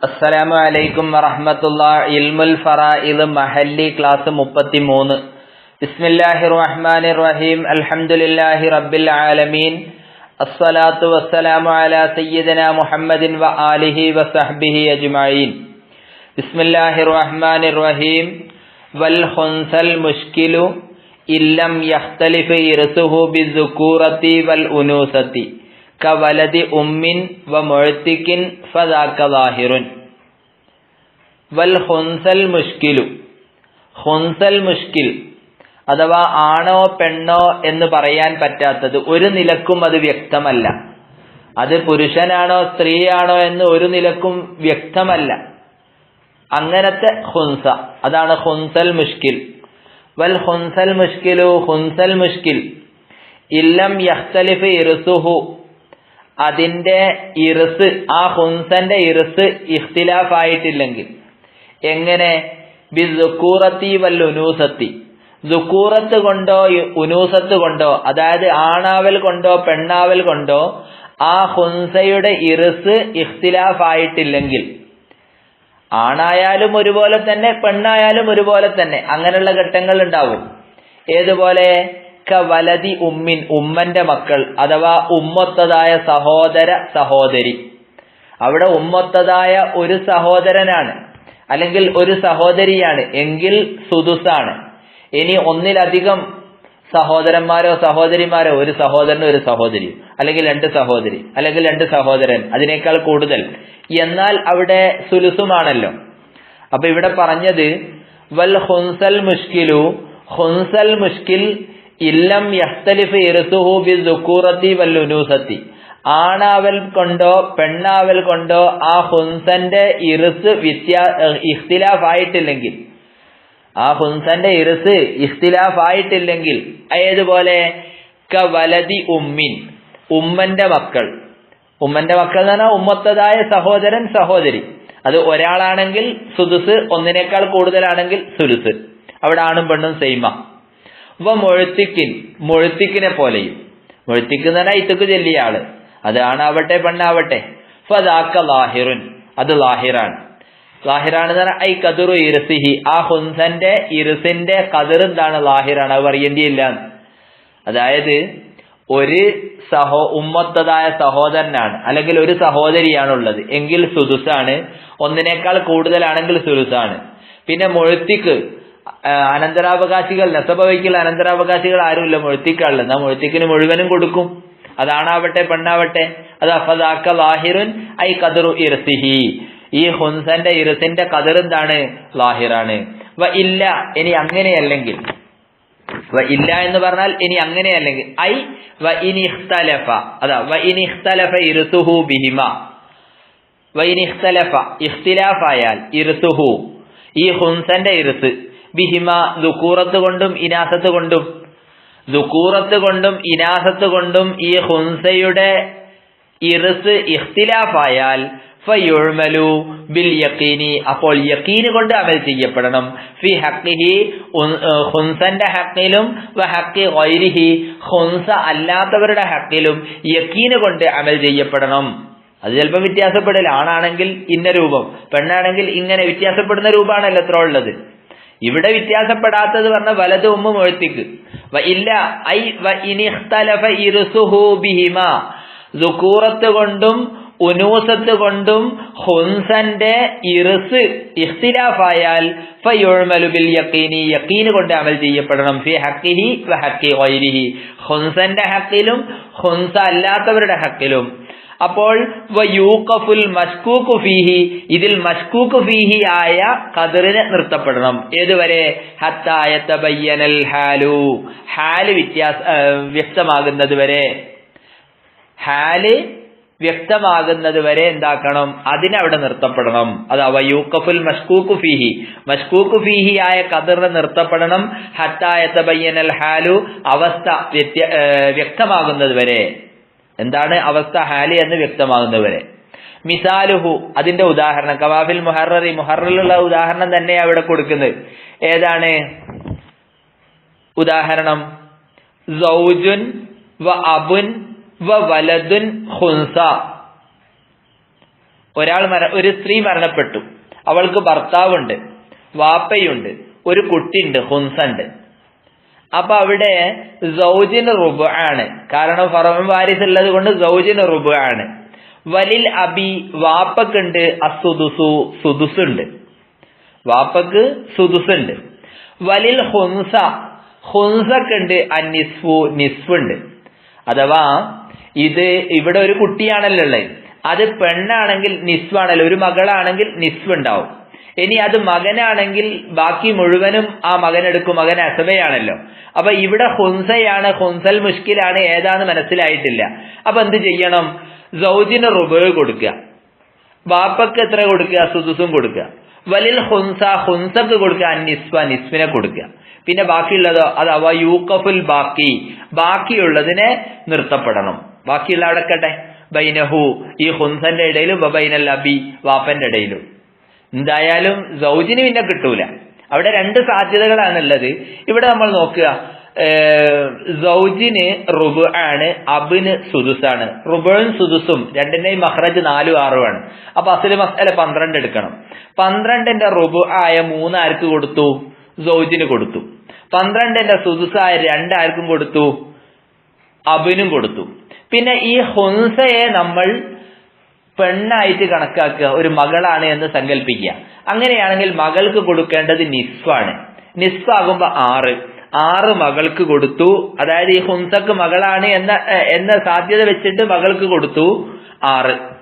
അസ്സലാമു അലൈക്കും വറഹ്മത്തുള്ള ഇൽമുൽ ഫറായിദ് മഹല്ലി ക്ലാസ് മുപ്പത്തി മൂന്ന് ബിസ്മില്ലാഹിർ റഹ്മാനിർ റഹീം അൽഹംദുലില്ലാഹി റബ്ബിൽ ആലമീൻ അസ്സലാത്തു വസ്സലാമു അലാ സയ്യിദന മുഹമ്മദിൻ വ ആലിഹി വസഹ്ബിഹി അജ്മഈൻ ബിസ്മില്ലാഹിർ റഹ്മാനിർ റഹീം വൽ ഖുൻസൽ മുഷ്കിലു ഇല്ലം യഖ്തലിഫ് ഇർസുഹു ബിദ്ദുകൂറത്തി വൽ ഉനൂസത്തി കവലതി ഉമ്മിൻ വ മുഴത്തിക്കിൻ ഫദാക്ക ലാഹിറുൻ വൽ ഹുൻസൽ മുഷ്കിലു. ഹുൻസൽ മുഷ്കിൽ അഥവാ ആണോ പെണ്ണോ എന്ന് പറയാൻ പറ്റാത്തത് ഒരു നിലക്കും അത് വ്യക്തമല്ല. അത് പുരുഷനാണോ സ്ത്രീയാണോ എന്ന് ഒരു നിലക്കും വ്യക്തമല്ല. അങ്ങനത്തെ ഹുൻസ അതാണ് ഹുൻസൽ മുഷ്കിൽ. വൽ ഹുൻസൽ മുഷ്കിലു ഹുൻസൽ മുഷ്കിൽ. ഇല്ലം യഖ്തലിഫ് ഇർസുഹു അതിന്റെ ഇറുസ് ആ ഹുൻസന്റെ ഇറുസ് ഇഖ്തിലാഫ് ആയിട്ടില്ലെങ്കിൽ എങ്ങനെ? ബിസുക്കൂറത്തി കൊണ്ടോ ഉനൂസത്ത് കൊണ്ടോ അതായത് ആണാവൽ കൊണ്ടോ പെണ്ണാവൽ കൊണ്ടോ ആ ഹുൻസയുടെ ഇറുസ് ഇഖ്തിലാഫ് ആയിട്ടില്ലെങ്കിൽ ആണായാലും ഒരുപോലെ തന്നെ പെണ്ണായാലും ഒരുപോലെ തന്നെ അങ്ങനെയുള്ള ഘട്ടങ്ങൾ ഉണ്ടാവും. ഏതുപോലെ? വലതി ഉമ്മിൻ ഉമ്മന്റെ മക്കൾ അഥവാ ഉമ്മൊത്തതായ സഹോദര സഹോദരി. അവിടെ ഉമ്മൊത്തതായ ഒരു സഹോദരനാണ്. അല്ലെങ്കിൽ ഒരു സഹോദരിയാണ് എങ്കിൽ സുദുസാണ്. ഇനി ഒന്നിലധികം സഹോദരന്മാരോ സഹോദരിമാരോ ഒരു സഹോദരനും ഒരു സഹോദരി അല്ലെങ്കിൽ രണ്ട് സഹോദരി അല്ലെങ്കിൽ രണ്ട് സഹോദരൻ അതിനേക്കാൾ കൂടുതൽ. എന്നാൽ അവിടെ സുലുസുമാണല്ലോ. അപ്പൊ ഇവിടെ പറഞ്ഞത് വൽ ഹുൻസൽ മുഷ്കിലു ഹുൻസൽ മുഷ്കിൽ ഇല്ലം യഖ്തലിഫ് ഇർസുഹു ബിദ്ദുക്കൂറത്തി വല്ലുനൂസത്തി ആണാവൽ കൊണ്ടോ പെണ്ണാവൽ കൊണ്ടോ ആ ഹുൻസന്റെ ഇറുസ് വ്യത്യാ ഇഖ്തിലാഫായിട്ടില്ലെങ്കിൽ ആ ഹുൻസന്റെ ഇറുസ് ഇഖ്തിലാഫായിട്ടില്ലെങ്കിൽ ഏതുപോലെ? ക വലതി ഉമ്മിൻ ഉമ്മന്റെ മക്കൾ. ഉമ്മന്റെ മക്കൾ എന്ന് പറഞ്ഞാൽ ഉമ്മത്തതായ സഹോദരൻ സഹോദരി. അത് ഒരാളാണെങ്കിൽ സുദുസ് ഒന്നിനേക്കാൾ കൂടുതലാണെങ്കിൽ സുലുസ്. അവിടെ ആണും പെണ്ണും സെയ്മ വ മൊഴുത്തിക്കിൻ മൊഴുത്തിക്കിനെ പോലെയും. മൊഴുത്തിക്ക് ഇത്തക്ക് ചെല്ലിയ ആൾ. അത് ആണാവട്ടെ പെണ്ണാവട്ടെ. ഫദാക്ക ലാഹിറുൻ. അത് ലാഹിറാണ്. ലാഹിറാണ് ഐ കതിറു ഇരസിഹി. ആ ഹുൻസന്റെ ഇരസിന്റെ കതിർ എന്താണ്? ലാഹിറാണ്. അത് പറയേണ്ടിയില്ല. അതായത് ഒരു സഹോ ഉമ്മത്തതായ സഹോദരനാണ്. അല്ലെങ്കിൽ ഒരു സഹോദരിയാണുള്ളത്. എങ്കിൽ സുദുസാണ്. ഒന്നിനേക്കാൾ കൂടുതലാണെങ്കിൽ സുരുസാണ് പിന്നെ മൊഴുത്തിക്ക് അനന്തരാവകാശികൾ നെസഭവയ്ക്കുള്ള അനന്തരാവകാശികൾ ആരുമില്ല. മൊഴുത്തിക്കാളിൽ എന്നാ മൊഴുത്തിക്കിന് മുഴുവനും കൊടുക്കും. അതാണാവട്ടെ പെണ്ണാവട്ടെ? അത് അഫദാക്ക ലാഹിറുൻ ഐ കതിറു ഇർസിഹി ഈ ഹുൻസന്റെ ഇറസിന്റെ കതിർ എന്താണ്? ലാഹിറാണ്. വ ഇല്ല ഇനി അങ്ങനെയല്ലെങ്കിൽ. വ ഇല്ല എന്ന് പറഞ്ഞാൽ ഇനി അങ്ങനെയല്ലെങ്കിൽ. ഐ വ ഇനി ഇഖ്തലഫ. അതാ വ ഇനി ഇഖ്തലഫ ഇർസുഹു ബിഹിമ. വ ഇനി ഇഖ്തലഫ ഇഖ്തിലാഫായാൽ ഇർസുഹു ഈ ഹുൻസന്റെ ഇർസ് ബിഹിമ ദുക്കൂറത്ത് കൊണ്ടും ഇനാസത്ത് കൊണ്ടും ദുക്കൂറത്ത് കൊണ്ടും ഇനാസത്ത് കൊണ്ടും ഈ ഹുൻസയുടെ ഇർസ് ഇഖ്തിലാഫായാൽ ഫയുഴ്മലു ബിൽ യക്കീനി അപ്പോൾ യക്കീന് കൊണ്ട് അമൽ ചെയ്യപ്പെടണം. ഫി ഹക്കിഹി ഹുൻസന്റെ ഹക്കിലും വ ഹക്കി ഗൈരിഹി. ഹുൻസ അല്ലാത്തവരുടെ ഹക്കിലും യക്കീന് കൊണ്ട് അമൽ ചെയ്യപ്പെടണം. അത് ചിലപ്പോൾ വ്യത്യാസപ്പെടൽ ആണാണെങ്കിൽ ഇന്ന രൂപം. പെണ്ണാണെങ്കിൽ ഇങ്ങനെ വ്യത്യാസപ്പെടുന്ന രൂപമാണല്ലോ എത്ര ഉള്ളത്. ഇവിടെ വ്യത്യാസപ്പെടാത്തത് പറഞ്ഞ വലത് ഉമ്മ മുഴത്തിക്ക്. ഇല്ല ഐ ബിഹിമ. ദുക്കൂറത്ത് കൊണ്ടും ഉനൂസത്ത് കൊണ്ടും ഹുൻസന്റെ ഇറുസ് ഇഖ്തിലാഫായാൽ ഫയുഴ്മലുബിൽ യക്കീനി യക്കീന് കൊണ്ട് അമൽ ചെയ്യപ്പെടണം. ഫി ഹക്കിഹി വ ഹക്കി ഹുൻസന്റെ ഹക്കിലും ഹുൻസ അല്ലാത്തവരുടെ ഹക്കിലും അപ്പോൾ വയൂഖഫുൽ മഷ്കൂഖു ഫീഹി ഇതിൽ മസ്കൂക്ക് ഫീഹി ആയ കതിറിനെ നിർത്തപ്പെടണം. ഏതുവരെ? ഹത്തായത്തബയ്യനൽ ഹാലു. ഹാൽ വ്യത്യാസ വ്യക്തമാകുന്നത് വരെ ഹാൽ വ്യക്തമാകുന്നത് വരെ എന്താക്കണം? അതിനവിടെ നിർത്തപ്പെടണം. അത് അവയൂക്കഫുൽ മഷ്കൂഖു ഫീഹി. മഷ്കൂഖു ഫീഹി ആയ കതിറിന് നിർത്തപ്പെടണം. ഹത്തായത്തബയ്യനൽ ഹാലു. അവസ്ഥ വ്യക്തമാകുന്നത് വരെ എന്താണ് അവസ്ഥ ഹാലി എന്ന് വ്യക്തമാകുന്നവരെ. മിസാലുഹു അതിന്റെ ഉദാഹരണം കവാഫിൽ മുഹററി മുഹറിലുള്ള ഉദാഹരണം തന്നെ അവിടെ കൊടുക്കുന്നത്. ഏതാണ്? ഉദാഹരണം വ അബുൻ വ വലതുൻ ഹുൻസ ഒരാൾ മര ഒരു സ്ത്രീ മരണപ്പെട്ടു. അവൾക്ക് ഭർത്താവുണ്ട് വാപ്പയുണ്ട് ഒരു കുട്ടിയുണ്ട് ഹുൻസുണ്ട് അപ്പൊ അവിടെ സൗജിന് റുബ് ആണ് കാരണം ഫറവൻ വാരിസ് ഉള്ളത് കൊണ്ട് സൗജിന് റുബ് ആണ് വലിൽ അബി വാപ്പക്കുണ്ട് അസുദുസു സുദുസുണ്ട്. വാപ്പക്ക് സുദുസുണ്ട്. വലിൽ ഹുൻസ ഹുൻസക്കുണ്ട് അനിസ്ഫു നിസ്ഫുണ്ട്. അഥവാ ഇത് ഇവിടെ ഒരു കുട്ടിയാണല്ലോ ഉള്ളത്. അത് പെണ്ണാണെങ്കിൽ നിസ്വാണല്ലോ ഒരു മകളാണെങ്കിൽ നിസ്വ് ഉണ്ടാവും ഇനി അത് മകനാണെങ്കിൽ ബാക്കി മുഴുവനും ആ മകനെടുക്കും മകൻ അസബയാണല്ലോ അപ്പൊ ഇവിടെ ഹുൻസയാണ് ഹുൻസൽ മുഷ്കിലാണ് ഏതാന്ന് മനസ്സിലായിട്ടില്ല. അപ്പൊ എന്ത് ചെയ്യണം? സൗജിന് റുബ് കൊടുക്കുക. ബാപ്പക്ക് എത്ര കൊടുക്കുക? സുദുസും കൊടുക്കുക. വലിൽ ഹുൻസ ഹുൻസക്ക് കൊടുക്കുക നിസ്വ നിസ്വിനെ കൊടുക്കുക. പിന്നെ ബാക്കിയുള്ളതോ അത് അവ യൂക്കഫുൽ ബാക്കി. ബാക്കിയുള്ളതിനെ നിർത്തപ്പെടണം. ബാക്കിയുള്ള അടക്കട്ടെ ബൈനഹു ഈ ഹുൻസന്റെ ഇടയിലും ബൈനൽ അബി വാപ്പന്റെ ഇടയിലും. എന്തായാലും സൗജിന് പിന്നെ കിട്ടൂല. അവിടെ രണ്ട് സാധ്യതകളാണുള്ളത്. ഇവിടെ നമ്മൾ നോക്കുക. സൗജിന് റുബു ആണ് അബിന് സുദുസാണ്. റുബും സുദുസും രണ്ടിന്റെയും മഹ്റജ് നാലും ആറുമാണ് അപ്പൊ അസൽ മസല പന്ത്രണ്ട് എടുക്കണം. പന്ത്രണ്ടിന്റെ റുബു ആയ മൂന്ന് ആർക്ക് കൊടുത്തു? സൗജിന് കൊടുത്തു. പന്ത്രണ്ടിന്റെ സുദുസായ രണ്ടാർക്കും കൊടുത്തു? അബിനും കൊടുത്തു. പിന്നെ ഈ ഹുൻസയെ നമ്മൾ പെണ്ണായിട്ട് കണക്കാക്കുക ഒരു മകളാണ് എന്ന് സങ്കല്പിക്കുക. അങ്ങനെയാണെങ്കിൽ മകൾക്ക് കൊടുക്കേണ്ടത് നിസ്ഫാണ് നിസ്ഫാകുമ്പോ ആറ്. ആറ് മകൾക്ക് കൊടുത്തു. അതായത് ഈ ഹുംസക്ക് മകളാണ് എന്ന എന്ന സാധ്യത വെച്ചിട്ട് മകൾക്ക് കൊടുത്തു. ആറ്.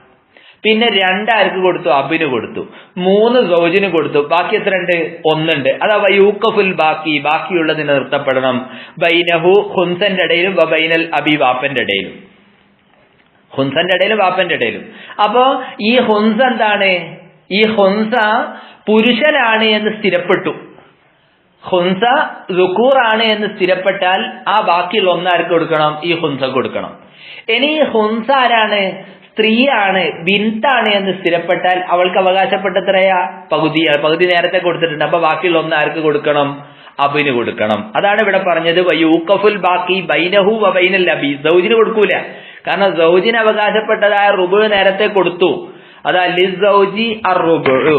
പിന്നെ രണ്ടാർക്ക് കൊടുത്തു അബിന് കൊടുത്തു. മൂന്ന് സൗജിന് കൊടുത്തു. ബാക്കി എത്ര ഉണ്ട്? ഒന്നുണ്ട്. അഥവാ യൂക്കഫുൽ ബാക്കി ബാക്കിയുള്ളതിന് നിർത്തപ്പെടണം. ബൈനഹു ഹുൻസന്റെ ഇടയിലും ബൈനൽ അബി വാപ്പന്റെ ഇടയിലും. ഹുൻസന്റെ ഇടയിലും വാപ്പന്റെ ഇടയിലും. അപ്പോ ഈ ഹുൻസ എന്താണ്? ഈ ഹുൻസ പുരുഷനാണ് എന്ന് സ്ഥിരപ്പെട്ടു. ഹുൻസ റുക്കൂറാണ് എന്ന് സ്ഥിരപ്പെട്ടാൽ ആ ബാക്കിയുള്ള ഒന്നാർക്ക് കൊടുക്കണം? ഈ ഹുൻസ കൊടുക്കണം. ഇനി ഈ ഹുൻസ ആരാണ്? സ്ത്രീയാണ് ബിന്താണ് എന്ന് സ്ഥിരപ്പെട്ടാൽ അവൾക്ക് അവകാശപ്പെട്ടത്രയാ? പകുതിയാണ്. പകുതി നേരത്തെ കൊടുത്തിട്ടുണ്ട്. അപ്പൊ ബാക്കിയുള്ള ഒന്ന് ആർക്ക് കൊടുക്കണം? അബിന് കൊടുക്കണം. അതാണ് ഇവിടെ പറഞ്ഞത്. യൂക്കഫുൽ ബാക്കി ബൈനഹു ബൈനല്ല അബി സൗജിന് കൊടുക്കൂല. കാരണം സൗജിന് അവകാശപ്പെട്ടതായ റുബു നേരത്തെ കൊടുത്തു. അതാ ലിസൗജി അർ റുബ്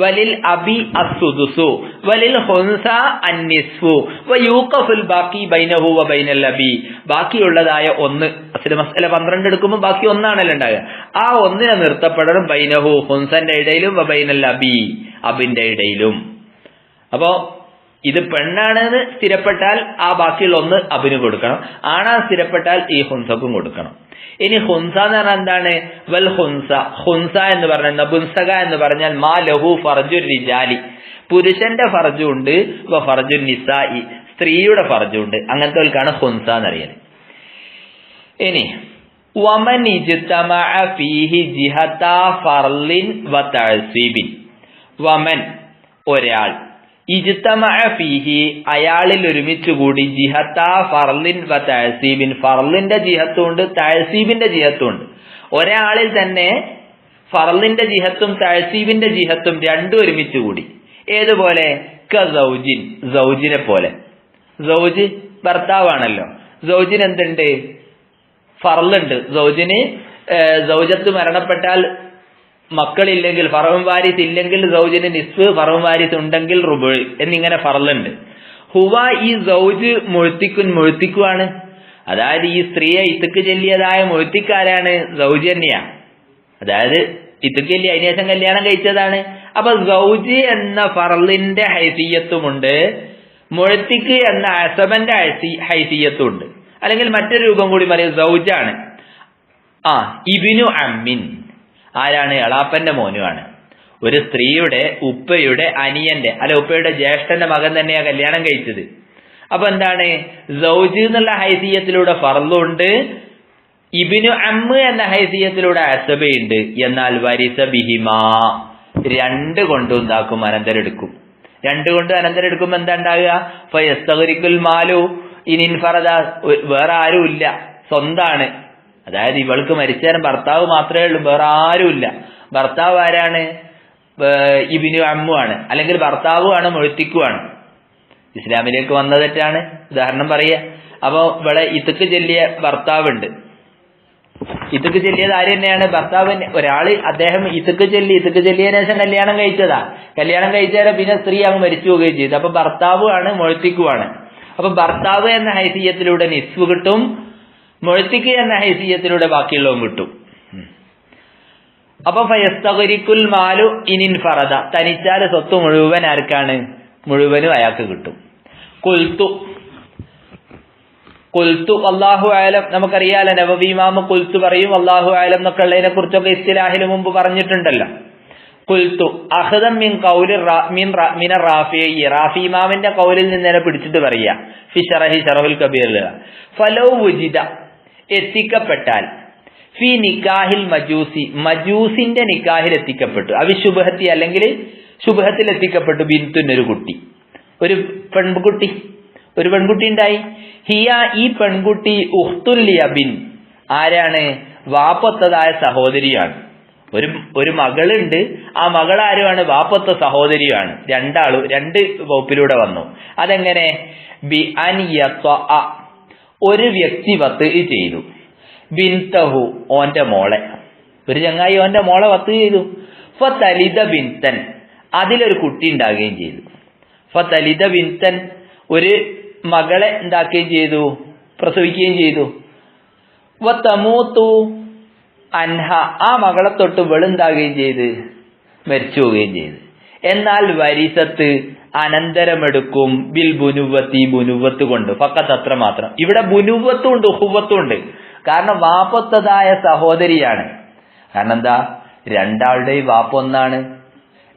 വലിൽ അബി അസുദുസു വലിൽ ഹുൻസ അന്നിസ്ഫു വയൂഖഫുൽ ബാക്കി ബൈനഹു വ അബി. ബാക്കിയുള്ളതായ ഒന്ന് അസൽ മസല പന്ത്രണ്ട് എടുക്കുമ്പോൾ ബാക്കി ഒന്നാണല്ലോ ഉണ്ടാകുക ആ ഒന്നിനെ നിർത്തപ്പെടണം ബൈനഹു ഹുൻസന്റെ ഇടയിലും വ അബി അബിന്റെ ഇടയിലും. അപ്പോ ഇത് പെണ്ണാണെന്ന് സ്ഥിരപ്പെട്ടാൽ ആ ബാക്കിയുള്ള ഒന്ന് അബിന് കൊടുക്കണം. ആണാ സ്ഥിരപ്പെട്ടാൽ ഈ ഹുൻസക്കും കൊടുക്കണം. ഇനി ഹുൻസ എന്ന് പറഞ്ഞാൽ എന്താണ്? വൽ ഹുൻസ. ഹുൻസ എന്ന് പറഞ്ഞാൽ നബുൻസക എന്ന് പറഞ്ഞാൽ മാ ലഹു ഫർജു റിജാലി പുരുഷന്റെ ഫർജുണ്ട് വ ഫർജു നിസായി സ്ത്രീയുടെ ഫർജുണ്ട്. ഉണ്ട് അങ്ങനത്തെ ഹുൻസ എന്നറിയുന്നത് ഇനി ഫീഹി ഫർലിൻ വ വമൻ ഒരാൾ. ഫീഹി അയാളിൽ ഒരുമിച്ച് കൂടി ജിഹത്ത ഫർലിൻ വ തഅസീബിൻ ഫർലിന്റെ ജിഹത്തുണ്ട് തഅസീബിന്റെ ജിഹത്തുണ്ട്. ഒരാളിൽ തന്നെ ഫർലിന്റെ ജിഹത്തും തഅസീബിന്റെ ജിഹത്തും രണ്ടും ഒരുമിച്ച് കൂടി ഏതുപോലെ? ക സൗജിൻ സൗജിനെ പോലെ. സൗജ് ഭർത്താവാണല്ലോ. സൗജിന് എന്തുണ്ട്? ഫർലുണ്ട്. സൗജിന് സൗജത്ത് മരണപ്പെട്ടാൽ മക്കളില്ലെങ്കിൽ ഫറവും വാരിസ് ഇല്ലെങ്കിൽ സൗജിന് നിസ്ഫ് ഫറവും വാരിസ് ഉണ്ടെങ്കിൽ റുബ് എന്നിങ്ങനെ ഫറലുണ്ട്. ഹുവ ഈ സൗജ് മുഴുത്തിക്കുൻ മുഴുത്തിക്കുവാണ്. അതായത് ഈ സ്ത്രീയെ ഇത്തുക്ക് ചെല്ലിയതായ മുഴുത്തിക്കാരാണ് സൗജ് അതായത് ഇത്തുക്ക് ചെല്ലി അതിനുശേഷം കല്യാണം കഴിച്ചതാണ്. അപ്പൊ സൗജ് എന്ന ഫറലിന്റെ ഹൈസീയത്തുമുണ്ട്. മുഴത്തിക്ക് എന്ന അസബന്റെ ഹൈസീയത്തും ഉണ്ട് അല്ലെങ്കിൽ മറ്റൊരു രൂപം കൂടി പറയും സൗജാണ്. ആ ഇബിനു അമ്മിൻ. ആരാണ്? എളാപ്പന്റെ മോനുമാണ് ഒരു സ്ത്രീയുടെ ഉപ്പയുടെ അനിയന്റെ അല്ല ഉപ്പയുടെ ജ്യേഷ്ഠന്റെ മകൻ തന്നെയാ കല്യാണം കഴിച്ചത്. അപ്പൊ എന്താണ്? സൗജ് എന്നുള്ള ഹൈസീയത്തിലൂടെ ഫർലുണ്ട് ഇബിനു അമ്മ എന്ന ഹൈസീയത്തിലൂടെ അസബയുണ്ട്. എന്നാൽ വരിസ ബിഹിമാ രണ്ട് കൊണ്ടും എന്താക്കും അനന്തരെടുക്കും രണ്ട് കൊണ്ട് അനന്തരെടുക്കുമ്പോ എന്താ ഉണ്ടാകുക ഫയസ്തകരിക്കുൽ മാലു ഇനിൻ ഫറദ വേറെ ആരും ഇല്ല സ്വന്താണ്. അതായത് ഇവൾക്ക് മരിച്ചേരം ഭർത്താവ് മാത്രമേ ഉള്ളൂ വേറെ ആരുമില്ല ഭർത്താവ് ആരാണ്? ഇബിനു അമ്മുവാണ്. അല്ലെങ്കിൽ ഭർത്താവുമാണ് മുഴുത്തിക്കുവാണ് ഇസ്ലാമിലേക്ക് വന്നതെറ്റാണ് ഉദാഹരണം പറയുക. അപ്പൊ ഇവിടെ ഇത്തക്ക് ചെല്ലിയ ഭർത്താവുണ്ട്. ഇതുക്ക് ചെല്ലിയത് ആര് തന്നെയാണ്? ഭർത്താവ് ഒരാൾ അദ്ദേഹം ഇതുക്ക് ചെല്ലി ഇതുക്ക് ചെല്ലിയതിനു ശേഷം കല്യാണം കഴിച്ചതാ. കല്യാണം കഴിച്ചാൽ പിന്നെ സ്ത്രീ അങ്ങ് മരിച്ചു പോവുകയും ചെയ്തു. അപ്പൊ ഭർത്താവുമാണ് മൊഴത്തിക്കുമാണ് അപ്പൊ ഭർത്താവ് എന്ന ഹൈസീയത്തിലൂടെ നിസ്വ് കിട്ടും. മൊഴത്തിക്ക് എന്ന ഹൈസിയത്തിലൂടെ ബാക്കിയുള്ളതും കിട്ടും. അപ്പൊ ഫയസ്തകരിക്കുൽ മാലു ഇനിൻ ഫറദ. തനിച്ചാൽ സ്വത്ത് മുഴുവൻ ആർക്കാണ്? മുഴുവനും അയാൾക്ക് കിട്ടും. കുൽത്തു കുൽത്തു അള്ളാഹു ആലം നമുക്കറിയാലോ നവബീമാമ കുൽത്തു പറയും അള്ളാഹു ആലം എന്നൊക്കെ ഉള്ളതിനെ കുറിച്ചൊക്കെ ഇസ്ലാഹിന് മുമ്പ് പറഞ്ഞിട്ടുണ്ടല്ലോ. കുൽത്തു അഹദം മിൻ കൗലി മിൻ റാഫിയ മിന റാഫി റാഫി ഇമാമിന്റെ കൗലിൽ നിന്ന് പിടിച്ചിട്ട് പറയാ. ഫിഷറഹി ഷറഹുൽ കബീറിൽ. ഫലോ ഉജിത എത്തിക്കപ്പെട്ടാൽ. ഫി നിക്കാഹിൽ മജൂസി മജൂസിന്റെ നിക്കാഹിൽ എത്തിക്കപ്പെട്ടു. അവി ശുഭഹത്തി അല്ലെങ്കിൽ ശുഭഹത്തിൽ എത്തിക്കപ്പെട്ടു ബിന്തുന്നൊരു കുട്ടി. ഒരു പെൺകുട്ടി. ഒരു പെൺകുട്ടി ഉണ്ടായി. ഹിയ ഈ പെൺകുട്ടി ഉഹ്തുല്യ ബിൻ. ആരാണ്? വാപ്പത്തതായ സഹോദരിയാണ്. ഒരു ഒരു മകളുണ്ട്. ആ മകൾ ആരുമാണ് വാപ്പത്ത സഹോദരിയാണ്. രണ്ടാളും രണ്ട് വകുപ്പിലൂടെ വന്നു. അതെങ്ങനെ? Be an. ഒരു വ്യക്തി വത്ത് ചെയ്തു. ബിൻതഹു ഓന്റെ മോളെ. ഒരു ചങ്ങായി ഓന്റെ മോളെ വത്ത് ചെയ്തു. ഫലിത ബിൻതൻ. അതിലൊരു കുട്ടി ഉണ്ടാകുകയും ചെയ്തു. ഫലിത ബിൻതൻ ഒരു മകളെ ഉണ്ടാക്കുകയും ചെയ്തു. പ്രസവിക്കുകയും ചെയ്തു. അൻഹ. ആ മകളെ തൊട്ട് വെളുണ്ടാകുകയും ചെയ്ത് മരിച്ചു പോവുകയും ചെയ്ത്. എന്നാൽ വരിസത്ത് അനന്തരമെടുക്കും. ബിൽ ബുനുവത്തി ബുനുവത്ത് കൊണ്ട്. ഫക്കത്ത് അത്ര മാത്രം. ഇവിടെ ബുനുവത്തും ഉണ്ട് ഹുവത്തും ഉണ്ട്. കാരണം വാപ്പത്തതായ സഹോദരിയാണ്. കാരണം എന്താ? രണ്ടാളുടെയും വാപ്പ ഒന്നാണ്.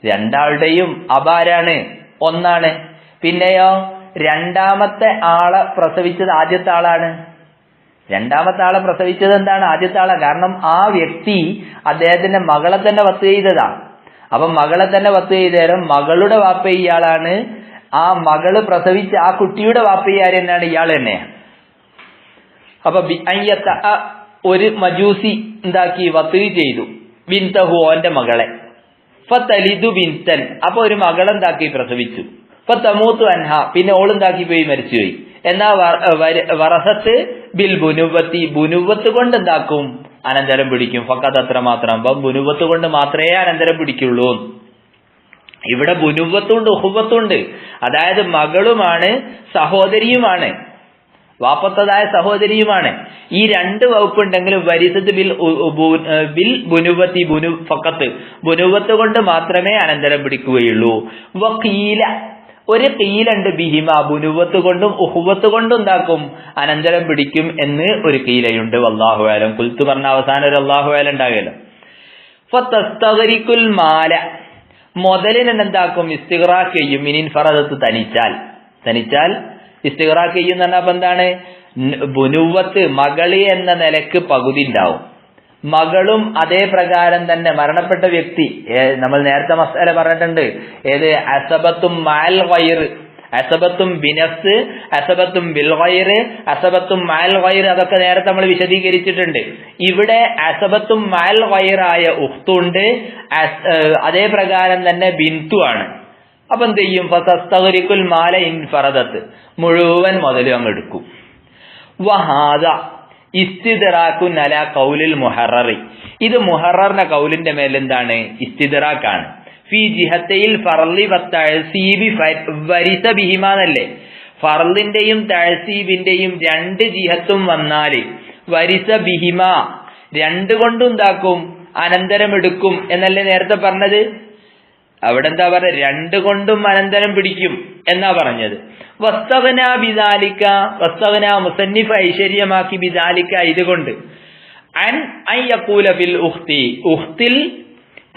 രണ്ടാളുടെയും അപാരാണ് ഒന്നാണ്. പിന്നെയോ രണ്ടാമത്തെ ആളെ പ്രസവിച്ചത് ആദ്യത്തെ ആളാണ്. രണ്ടാമത്തെ ആളെ പ്രസവിച്ചത് എന്താണ്? ആദ്യത്തെ ആളെ. കാരണം ആ വ്യക്തി അദ്ദേഹത്തിന്റെ മകളെ തന്നെ വത്ത് ചെയ്തതാ. അപ്പൊ മകളെ തന്നെ വത്ത് ചെയ്തേരം മകളുടെ വാപ്പ ഇയാളാണ്. ആ മകൾ പ്രസവിച്ച ആ കുട്ടിയുടെ വാപ്പ ആര് തന്നെയാണ്? ഇയാൾ തന്നെയാണ്. അപ്പൊ ഒരു മജൂസി എന്താക്കി വത്ത് ചെയ്തു. ബിൻതഹു ഓന്റെ മകളെ. തലിതു ബിൻതൻ. അപ്പൊ ഒരു മകളെന്താക്കി പ്രസവിച്ചു. ഫത്തമൂത്തു അൻഹ. പിന്നെ ഓൾ ഉണ്ടാക്കി പോയി മരിച്ചുപോയി. എന്നാ വറസത്ത് ബിൽ ബുനുവത്തി ബുനുവത്ത് കൊണ്ട് എന്താക്കും? അനന്തരം പിടിക്കും. ഫക്കത്ത് അത്ര മാത്രം. അപ്പൊ ബുനുവത്ത് കൊണ്ട് മാത്രമേ അനന്തരം പിടിക്കുള്ളൂ. ഇവിടെ ബുനുവത്തുണ്ട് ഉഹുവത്തുണ്ട്. അതായത് മകളുമാണ് സഹോദരിയുമാണ്. വാപ്പത്തതായ സഹോദരിയുമാണ്. ഈ രണ്ട് വകുപ്പുണ്ടെങ്കിലും വരിസത്ത് ബിൽ ബിൽ ബുനുവത്തി ബുനു ഫക്കത്ത് ബുനുവത്ത് കൊണ്ട് മാത്രമേ അനന്തരം പിടിക്കുകയുള്ളൂ. വക്കീല ഒരു കീലുണ്ട് ബിഹിമ ബുനുവത്ത് കൊണ്ടും ഉഹുവത്ത് കൊണ്ടും എന്താക്കും അനന്തരം പിടിക്കും എന്ന് ഒരു കീലയുണ്ട്. അള്ളാഹു ആലം കുൽത്ത് പറഞ്ഞ അവസാനം ഒരു അള്ളാഹു ആലം ഉണ്ടാകുമല്ലോ മുതലിനെന്താക്കും മാല. മുതലിനെ എന്താക്കും? ചെയ്യും. ഫറദത്ത് തനിച്ചാൽ. തനിച്ചാൽ ഇസ്തിഗ്റാക്ക് ചെയ്യും എന്ന് പറഞ്ഞാൽ എന്താണ്? ബുനുവത്ത് മകളി എന്ന നിലയ്ക്ക് പകുതി ഉണ്ടാവും. മകളും അതേ പ്രകാരം തന്നെ മരണപ്പെട്ട വ്യക്തി. നമ്മൾ നേരത്തെ മസാല പറഞ്ഞിട്ടുണ്ട്. ഏത്? അസബത്തും മാൽ വയർ അസബത്തും ബിനസ് അസബത്തും ബിൽ വയർ അസബത്തും മാൽ വയർ അതൊക്കെ നേരത്തെ നമ്മൾ വിശദീകരിച്ചിട്ടുണ്ട്. ഇവിടെ അസബത്തും മാൽ വയറായ ഉഖ്തുണ്ട് അതേ പ്രകാരം തന്നെ ബിന്തു ആണ്. അപ്പൊ എന്ത് ചെയ്യും? ഫസസ്തഗ്രിക്കുൽ മാല ഇൻ ഫറദത്ത്. മുഴുവൻ മുതലും അങ്ങ് എടുക്കും. വഹാദ ഇസ്തിദറാക്കുൻ അല കൗലിൽ മുഹററി. ഇത് മുഹററിന്റെ കൗലിന്റെ മേലെന്താണ്? ഇസ്തിദറാക്കാണ് ഫി ജിഹത്തയിൽ ഫർലി തഴസീബി വരിസ ബിഹിമാന്നല്ലേ? ഫർലിന്റെയും തഴസീബിന്റെയും രണ്ട് ജിഹത്തും വന്നാൽ വരിസ ബിഹിമ. രണ്ട് കൊണ്ടും എന്താക്കും? അനന്തരം എടുക്കും എന്നല്ലേ നേരത്തെ പറഞ്ഞത്? അവിടെ എന്താ പറയുക രണ്ട് കൊണ്ടും അനന്തരം പിടിക്കും എന്നാ പറഞ്ഞത്. വസ്തവന ബിദാലിക്ക വസ്തവന മുസന്നിഫ് ഐശ്വര്യമാക്കി ബിദാലിക്ക ഇതുകൊണ്ട്. അൻ ഉഖ്തി ഉഖ്തിൽ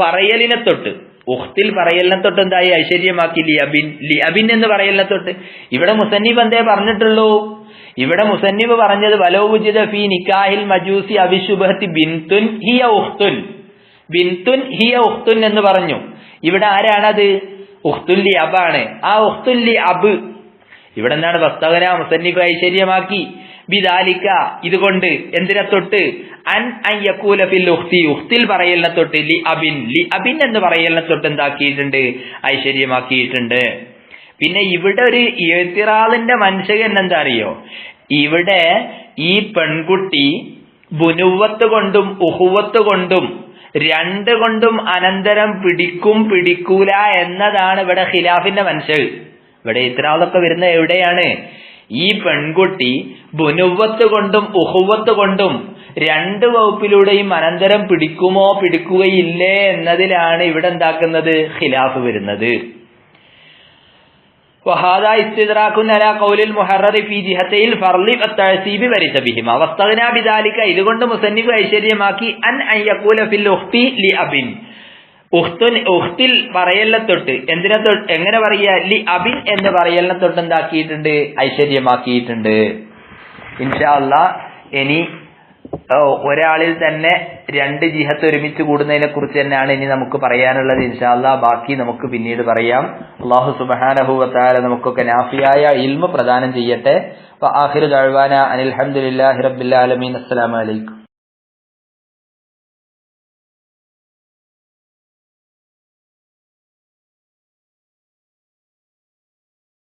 പറയലിനെ തൊട്ട്. ഉഹ്തിൽ പറയലിനെ തൊട്ട് എന്തായി? ഐശ്വര്യമാക്കി ലിയബിൻ. ലിയബിൻ എന്ന് പറയലിനെ തൊട്ട്. ഇവിടെ മുസന്നിഫ് എന്തേ പറഞ്ഞിട്ടുള്ളൂ? ഇവിടെ മുസന്നിബ് പറഞ്ഞത് വലോജിത ഫി നിക്കാഹിൽ മജൂസി അവിശുഭത്തി ബിൻതുൻ ഹിയ ഉഹ്തുൻ. ബിൻതുൻ ഹിയ ഉഹ്തുൻ എന്ന് പറഞ്ഞു. ഇവിടെ ആരാണത്? ഉഖ്തുല്ലി അബാണ്. ആ ഉഖ്തുല്ലി അബ്. ഇവിടെ എന്താണ് വസ്തകന മുസന്നിഫ് ഐശ്വര്യമാക്കി. ബിദാലിക്ക ഇതുകൊണ്ട് എന്തിനെ തൊട്ട്? അൻ അയ്യക്കൂല ഫിൽ ഉഖ്തി. ഉഖ്തിൽ പറയലിനെ തൊട്ട് ലി അബിൻ. ലി അബിൻ എന്ന് പറയലിനെ തൊട്ട് എന്താക്കിയിട്ടുണ്ട്? ഐശ്വര്യമാക്കിയിട്ടുണ്ട്. പിന്നെ ഇവിടെ ഒരു എഴുത്തിറാളിന്റെ മനുഷ്യൻ എന്താ അറിയോ ഇവിടെ ഈ പെൺകുട്ടി ബുനുവത്ത് കൊണ്ടും ഉഹുവത്ത് കൊണ്ടും രണ്ട് കൊണ്ടും അനന്തരം പിടിക്കും പിടിക്കൂല എന്നതാണ് ഇവിടെ ഖിലാഫിന്റെ മനസ്സിൽ ഇവിടെ ഇത്രാളൊക്കെ വരുന്ന എവിടെയാണ്? ഈ പെൺകുട്ടി ബുനുവത്ത് കൊണ്ടും ഉഹുവത്ത് കൊണ്ടും രണ്ട് വകുപ്പിലൂടെയും അനന്തരം പിടിക്കുമോ പിടിക്കുകയില്ലേ എന്നതിലാണ് ഇവിടെ എന്താക്കുന്നത് ഖിലാഫ് വരുന്നത്. وهذا استدراك على قول المحرر في جهتي الفرل والتعسيب ورث بهما واستغنى بذلك ഇതുകൊണ്ട് മുസന്നിഫ് ഐശ്വര്യമാക്കി അൻ അൻ യഖൂല ഫിൽ ഉഖ്തി ലി അബിൻ ഉഖ്തുൻ ഉഖ്തിൽ പറയലിനെ തൊട്ട് എന്തിനെ തൊട്ട് എങ്ങനെ പറയുക ലി അബിൻ എന്ന് പറയലിനെ തൊട്ട് എന്താക്കിയിട്ടുണ്ട് ഐശ്വര്യമാക്കിയിട്ടുണ്ട് ഇൻഷാ അല്ലാ ഇനി ഓ, ഒരാളിൽ തന്നെ രണ്ട് ജിഹത്ത് ഒരുമിച്ച് കൂടുന്നതിനെ കുറിച്ച് തന്നെയാണ് ഇനി നമുക്ക് പറയാനുള്ളത്. ഇൻഷാല്ല ബാക്കി നമുക്ക് പിന്നീട് പറയാം. അള്ളാഹു സുബാനഹുവത്താല നമുക്കൊക്കെ നാഫിയായ ഇൽമ പ്രദാനം ചെയ്യട്ടെ. അനിൽഹമുല്ലാഹി റബ്ബിൽ ആലമീൻ. അസ്സലാമു അലൈക്കും.